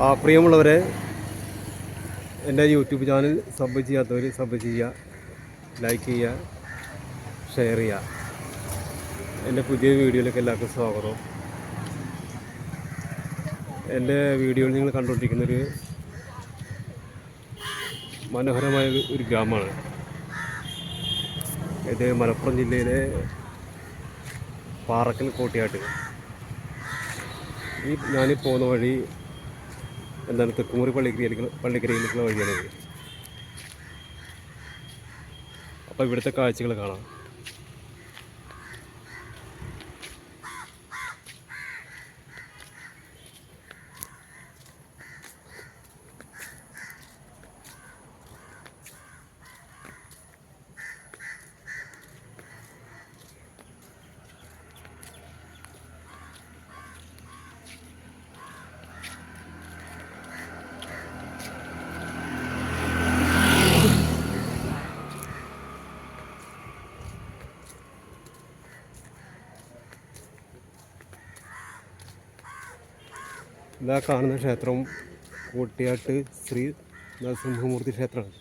ആ പ്രിയമുള്ളവരെ എന്റെ യൂട്യൂബ് ചാനൽ സബ് ചെയ്യാത്തവർ സബ് ചെയ്യുക ലൈക്ക് ചെയ്യുക ഷെയർ ചെയ്യുക. എന്റെ പുതിയ വീഡിയോയിലേക്ക് എല്ലാവർക്കും സ്വാഗതം. എന്റെ വീഡിയോയിൽ നിങ്ങൾ കണ്ടുകൊണ്ടിരിക്കുന്നൊരു മനോഹരമായ ഒരു- ഗ്രാമമാണ്. ഇത് മലപ്പുറം ജില്ലയിലെ പാറക്കൽ കോട്ടയാട്ട് ഈ ഞാനീ പോകുന്ന വഴി എന്താണ് തെക്കുമുറി പള്ളിക്കരയിലേക്ക് പള്ളിക്കരയിലേക്കുള്ള വഴിയാണ് അപ്പോൾ ഇവിടുത്തെ കാഴ്ചകൾ കാണാം. ഇതാ കാണുന്ന ക്ഷേത്രം കോട്ടിയാട്ട് ശ്രീ നരസിംഹമൂർത്തി ക്ഷേത്രമാണ്.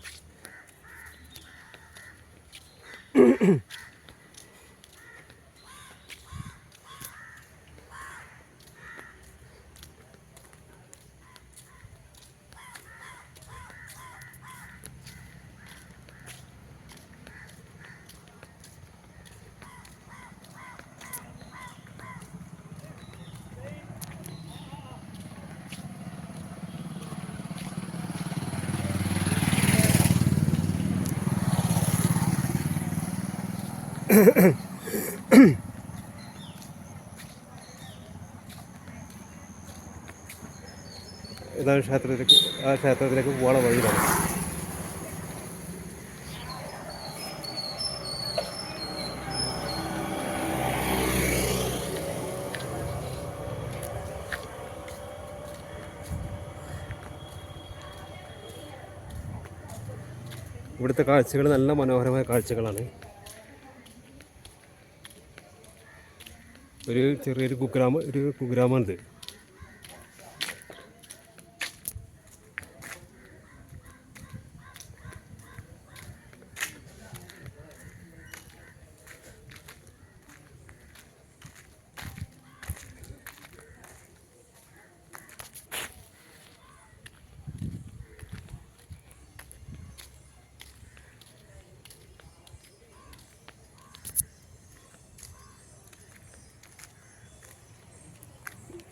ഇതാണ് ക്ഷേത്രത്തിലേക്ക് ആ ക്ഷേത്രത്തിലേക്ക് പോകാനുള്ള വഴിയിലാണ്. ഇവിടുത്തെ കാഴ്ചകൾ നല്ല മനോഹരമായ കാഴ്ചകളാണ്. ഒരു ചെറിയൊരു കുഗ്രാമം ഒരു കുഗ്രാമമാണിത്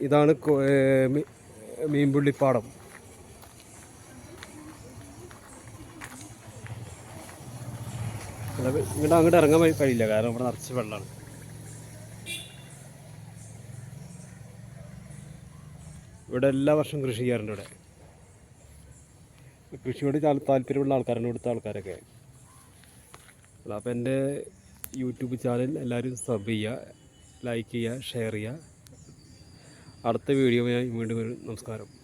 ഇതാണ് മീൻപുള്ളിപ്പാടം. ഇങ്ങോട്ട് അങ്ങോട്ട് ഇറങ്ങാൻ കഴിയില്ല കാരണം ഇവിടെ നിറച്ച് വെള്ളമാണ് ഇവിടെ എല്ലാ വർഷവും കൃഷി ചെയ്യാറുണ്ട് ഇവിടെ. കൃഷിയോട് താല്പര്യമുള്ള ആൾക്കാരാണ് ഇവിടുത്തെ ആൾക്കാരൊക്കെ. അപ്പോൾ എന്റെ യൂട്യൂബ് ചാനൽ എല്ലാവരും സബ് ചെയ്യുക ലൈക്ക് ചെയ്യുക ഷെയർ ചെയ്യുക. അടുത്ത വീഡിയോ ഞാൻ വീണ്ടും വരും. നമസ്കാരം.